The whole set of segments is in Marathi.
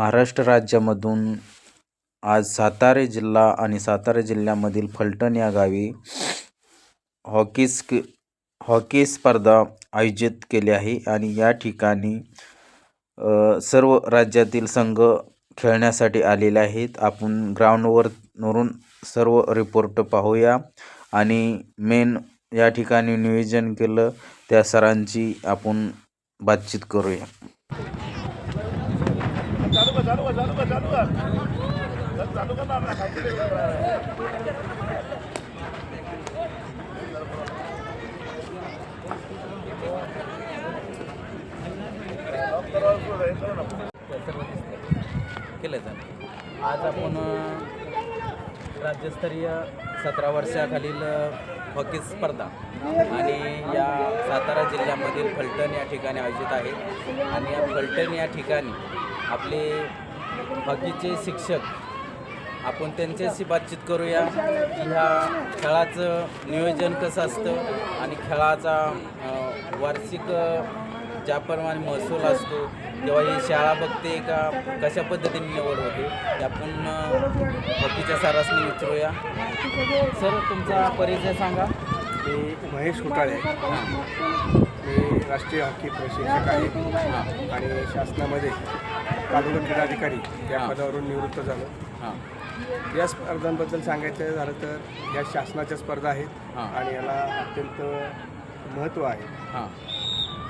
महाराष्ट्र राज्यामधून आज सातारा जिल्हा आणि सातारा जिल्ह्यामधील फलटण या गावी हॉकी स्क हॉकी स्पर्धा आयोजित केली आहे आणि या ठिकाणी सर्व राज्यातील संघ खेळण्यासाठी आलेले आहेत. आपण ग्राउंडवर नरून सर्व रिपोर्ट पाहूया. आणि मेन या ठिकाणी नियोजन केलं त्या सरांची आपण बातचीत करूया. चालू का चालू का चालू का चालू कर. चालू का ना केलं जाणार आज आपण राज्यस्तरीय सतरा वर्षाखालील हॉकी स्पर्धा. आणि या सातारा जिल्ह्यामधील फलटण या ठिकाणी आयोजित आहे. आणि या फलटण या ठिकाणी आपले हॉकीचे शिक्षक आपण त्यांच्याशी बातचीत करूया की ह्या खेळाचं नियोजन कसं असतं आणि खेळाचा वार्षिक ज्याप्रमाणे महसूल असतो किंवा ही शाळा बघते का कशा पद्धतीने निवड होते आपण अ, हॉकीच्या सरासनी विचारूया. सर तुमचा परिचय सांगा. मी महेश कुटाळे. मी राष्ट्रीय हॉकी प्रशिक्षक आहे. आणि शासनामध्ये तालुका क्रीडाधिकारी या. पदावरून निवृत्त झालो. हां. या स्पर्धांबद्दल सांगायचं झालं तर या शासनाच्या स्पर्धा आहेत. आणि याला अत्यंत महत्त्व आहे. हां.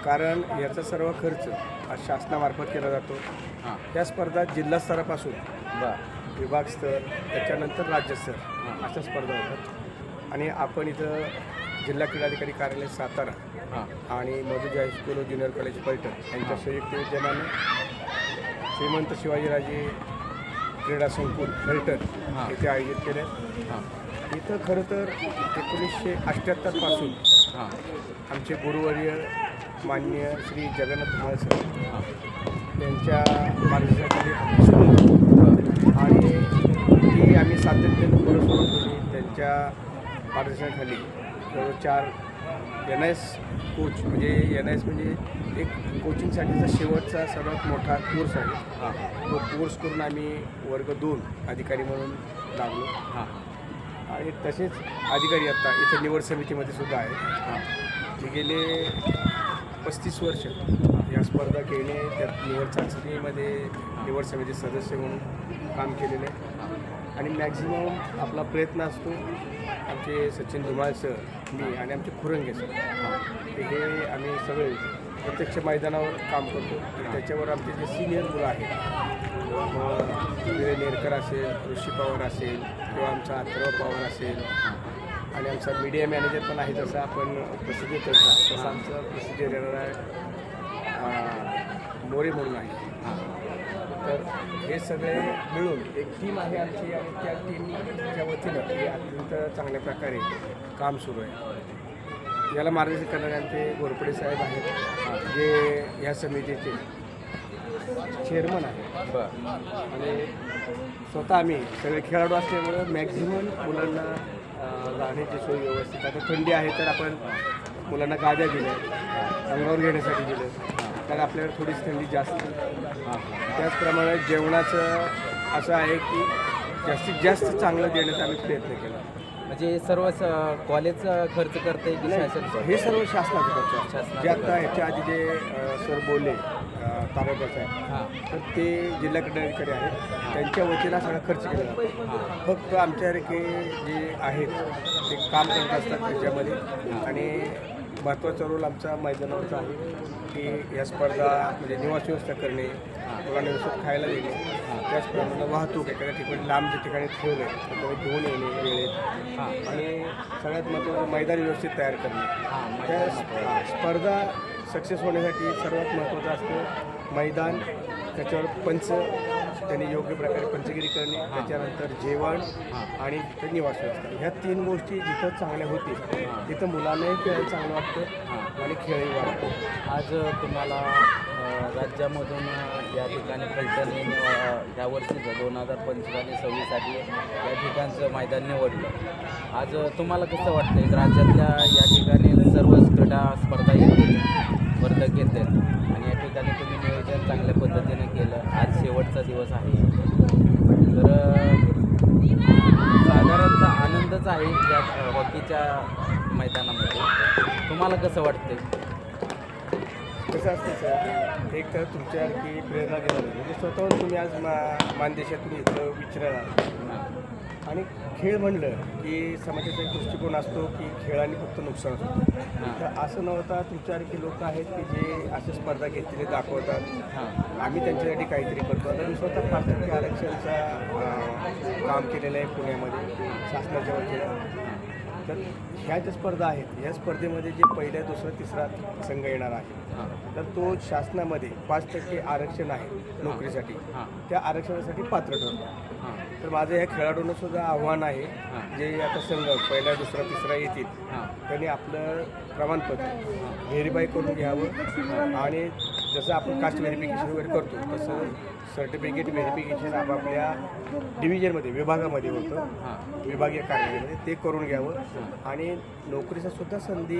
कारण याचा सर्व खर्च हा शासनामार्फत केला जातो. हां. या स्पर्धा जिल्हा स्तरापासून बरं. विभाग स्तर त्याच्यानंतर राज्यस्तर अशा स्पर्धा होतात. आणि आपण इथं जिल्हा क्रीडाधिकारी कार्यालय सातारा हां. आणि मधुजी हायस्कूल व ज्युनियर कॉलेज पैठण यांच्या संयुक्त विद्यमाने श्रीमंत शिवाजीराजे क्रीडा संकुल हां. येथे आयोजित केले. हां. इथं खरं तर एकोणीसशे अठ्ठ्याहत्तरपासून हां. आमचे गुरुवर्य मान्य श्री जगन्नाथ धुमाळ सर हां यांच्या मार्गदर्शनाखाली होती. आणि ती आम्ही सातत्याने पुढे सुरू ठेवली त्यांच्या मार्गदर्शनाखाली जवळ चार एन एस कोच म्हणजे एन एस म्हणजे एक कोचिंगसाठीचा शेवटचा सर्वात मोठा कोर्स आहे. हां. तो कोर्स करून आम्ही वर्ग दोन अधिकारी म्हणून लागलो. हां. आणि तसेच अधिकारी आता इथं निवड समितीमध्ये सुद्धा आहेत. हां. जे गेले पस्तीस वर्ष या स्पर्धा खेळणे त्यात निवड चाचणीमध्ये निवड समिती सदस्य म्हणून काम केलेले आहे. आणि मॅक्झिमम आपला प्रयत्न असतो आमचे सचिन धुमाळ सर मी आणि आमचे खुरंगे सर हे आम्ही सगळे प्रत्यक्ष मैदानावर काम करतो त्याच्यावर आमचे जे सिनियर मुलं आहेत मग विजय नेरकर असेल ऋषी पवार असेल किंवा आमचा अथर्व पवार असेल आणि आमचा मीडिया मॅनेजर पण आहे जसं आपण प्रसिद्धी करतो तसं आमचं प्रसिद्धी देणारा अं, मोरे म्हणून आहे. तर हे सगळे मिळून एक टीम आहे आमची आणि त्या टीमच्या वतीनं हे अत्यंत चांगल्या प्रकारे काम सुरू आहे. याला मार्गदर्शन करणारे आमचे घोरपडे साहेब आहेत जे या समितीचे चेअरमन बरं. आणि स्वतः आम्ही सगळे खेळाडू असल्यामुळं मॅक्झिमम मुलांना राहण्याची सोय व्यवस्थित. आता थंडी आहे तर आपण मुलांना गाद्या दिल्या अंगावर घेण्यासाठी दिलं कारण आपल्याला थोडीच थंडी जास्त. त्याचप्रमाणे जेवणाचं असं आहे की जास्तीत जास्त चांगलं देण्याचा आम्ही प्रयत्न केला. म्हणजे सर्व स- कॉलेजचा खर्च करते की शासन हे सर्व शासनाचं खर्च. आहे. शासनाचं जे आता ह्याच्या आधी जे सर बोलले तालुका साहेब. हां. तर ते जिल्हा क्रीडाधिकारी आहेत. त्यांच्या वतीनं हा सगळा खर्च केला जातो. फक्त आमच्यासारखे जे आहेत ते काम करत असतात त्याच्यामध्ये. आणि महत्त्वाचा रोल आमचा मैदानावरचा आहे की या स्पर्धा म्हणजे निवास व्यवस्था करणे मुलांना व्यवस्थित खायला देणे त्याचप्रमाणे वाहतूक एखाद्या ठिकाणी लांब ज्या ठिकाणी आहे तर घेऊन येणे वेळेत. आणि सगळ्यात महत्त्वाचं मैदान व्यवस्थित तयार करणे. त्या स्प- स्पर्धा सक्सेस होण्यासाठी सर्वात महत्त्वाचं असतं मैदान त्याच्यावर पंच त्यांनी योग्य प्रकारे पंचगिरी करणे त्याच्यानंतर जेवण आणि तिथं निवास व्यवस्था. ह्या तीन गोष्टी जिथं चांगल्या होतील तिथं मुलांनाही खेळायला चांगलं वाटतं आणि खेळही वाटतो आज तुम्हाला राज्यामधून या ठिकाणी फलटण ह्या वर्षीचं दोन हजार पंचवीस सव्वीससाठी या ठिकाणचं मैदान निवडलं. आज तुम्हाला कसं वाटतं राज्यातल्या या ठिकाणी सर्वच क्रीडा स्पर्धा येतील स्पर्धक येतात आणि या ठिकाणी तुम्ही नियोजन चांगल्या पद्धतीने केलं. आज शेवटचा दिवस आहे. तर साधारणतः आनंदच आहे या हॉकीच्या मैदानामध्ये. तुम्हाला कसं वाटतं कसं असतं सर एक तर तुमच्यासारखी प्रेरणा देणार म्हणजे स्वतःहून तुम्ही आज मा मानदेशातून इथं विचारायला आणि खेळ म्हणलं की समाजाचा एक दृष्टिकोन असतो की खेळाने फक्त नुकसान होतं. तर असं न होता तुमच्यासारखे लोक आहेत की जे अशा स्पर्धा घेतलेले दाखवतात. आम्ही त्यांच्यासाठी काहीतरी करतो. आता मी स्वतः पाच टक्के आरक्षणचा काम केलेलं आहे पुण्यामध्ये शासनाच्या वतीनं. तर ह्या ज्या स्पर्धा आहेत या स्पर्धेमध्ये जे पहिल्या दुसरा तिसरा संघ येणार आहे तर तो शासनामध्ये पाच टक्के आरक्षण आहे नोकरीसाठी. त्या आरक्षणासाठी पात्र ठरतो. तर माझं ह्या खेळाडूंना सुद्धा आव्हान आहे. जे आता संघ पहिला दुसरा तिसरा येतील. त्यांनी आपलं प्रमाणपत्र व्हेरीफाय करून घ्यावं आणि जसं आपण कास्ट व्हेरिफिकेशन वगैरे करतो तसं सर्टिफिकेट व्हेरिफिकेशन आपापल्या डिव्हिजनमध्ये विभागामध्ये होतं. हां. विभागीय कार्यालयामध्ये ते करून घ्यावं आणि नोकरीचा सुद्धा संधी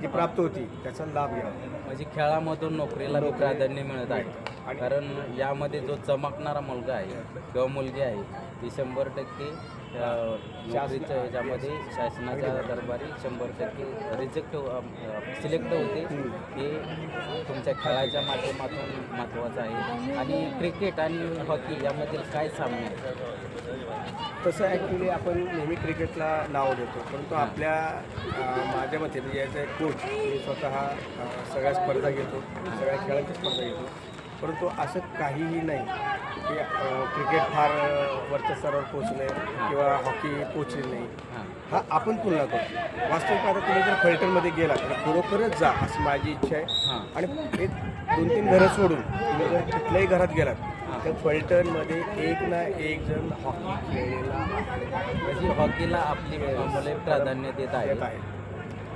जी प्राप्त होती त्याचा लाभ घ्यावा. म्हणजे खेळामधून नोकरीला प्राधान्य मिळत आहे. कारण यामध्ये जो चमकणारा मुलगा आहे किंवा मुलगी आहे ती शंभर टक्के नोकरीच्या ह्याच्यामध्ये शासनाच्या दरबारी शंभर टक्के रिजेक्ट सिलेक्ट होते. हे तुमच्या खेळाच्या माध्यमातून महत्त्वाचं आहे. आणि क्रिकेट आणि हॉकी यामधील काय साम्य आहे? तसं ॲक्च्युली आपण नेहमी क्रिकेटला नाव देतो. परंतु आपल्या माझ्या मते म्हणजे याचा कोच मी स्वतः सगळ्या स्पर्धा घेतो सगळ्या खेळांच्या स्पर्धा घेतो. परंतु असं काहीही नाही. की क्रिकेट फार वरच्या स्तरावर पोचलं किंवा हॉकी पोचली नाही. हां. आपण तुलना करतो वास्तविक आता तुम्ही जर फलटणमध्ये गेला तर खरोखरच जा अशी माझी इच्छा आहे. आणि एक दोन तीन घरं सोडून तुम्ही जर कुठल्याही घरात गेलात तर फलटणमध्ये एक ना एक जण हॉकी खेळलेला. म्हणजे हॉकीला आपली मुले प्राधान्य देत आहे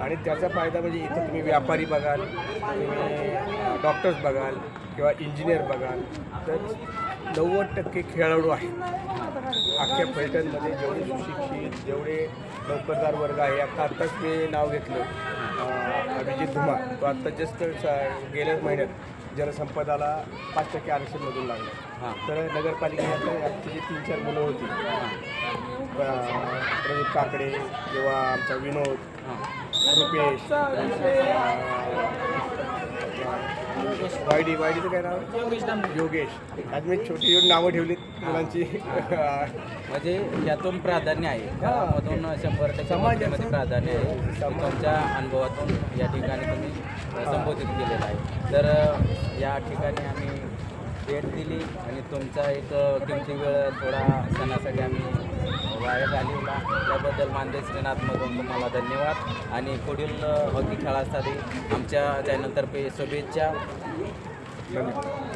आणि त्याचा फायदा म्हणजे इथं तुम्ही व्यापारी बघाल तुम्ही डॉक्टर्स बघाल किंवा इंजिनियर बघाल तर नव्वद टक्के खेळाडू आहेत. अख्ख्या फलटणमध्ये जेवढे सुशिक्षित जेवढे नोकरदार वर्ग आहे आता आत्ताच मी नाव घेतलं अभिजित धुमाळ तो आत्ता जस्ट गेल्याच महिन्यात जलसंपदाला पाच टक्के आरक्षणमधून लागलं. तर नगरपालिकेत आमची जी तीन चार मुलं होती प्रदीप काकडे किंवा आमचा विनोद रुपेश वायडी वायडीचं काय नाव योगेश आज मी छोटी छोटी नावं ठेवलीत मुलांची. म्हणजे यातून प्राधान्य आहे. त्यामधून शंभर टक्के नोकरीमध्ये प्राधान्य आहे. तुमच्या अनुभवातून या ठिकाणी तुम्ही संबोधित केलेलं आहे. तर या ठिकाणी आम्ही भेट दिली आणि तुमचा एक किमती वेळ थोडा सणासाठी आम्ही वाया घालवला. त्याबद्दल मानदेश श्रीनाथमधून तुम्हाला धन्यवाद. आणि पुढील हॉकी खेळासाठी आमच्या चॅनलतर्फे शुभेच्छा. धन्यवाद.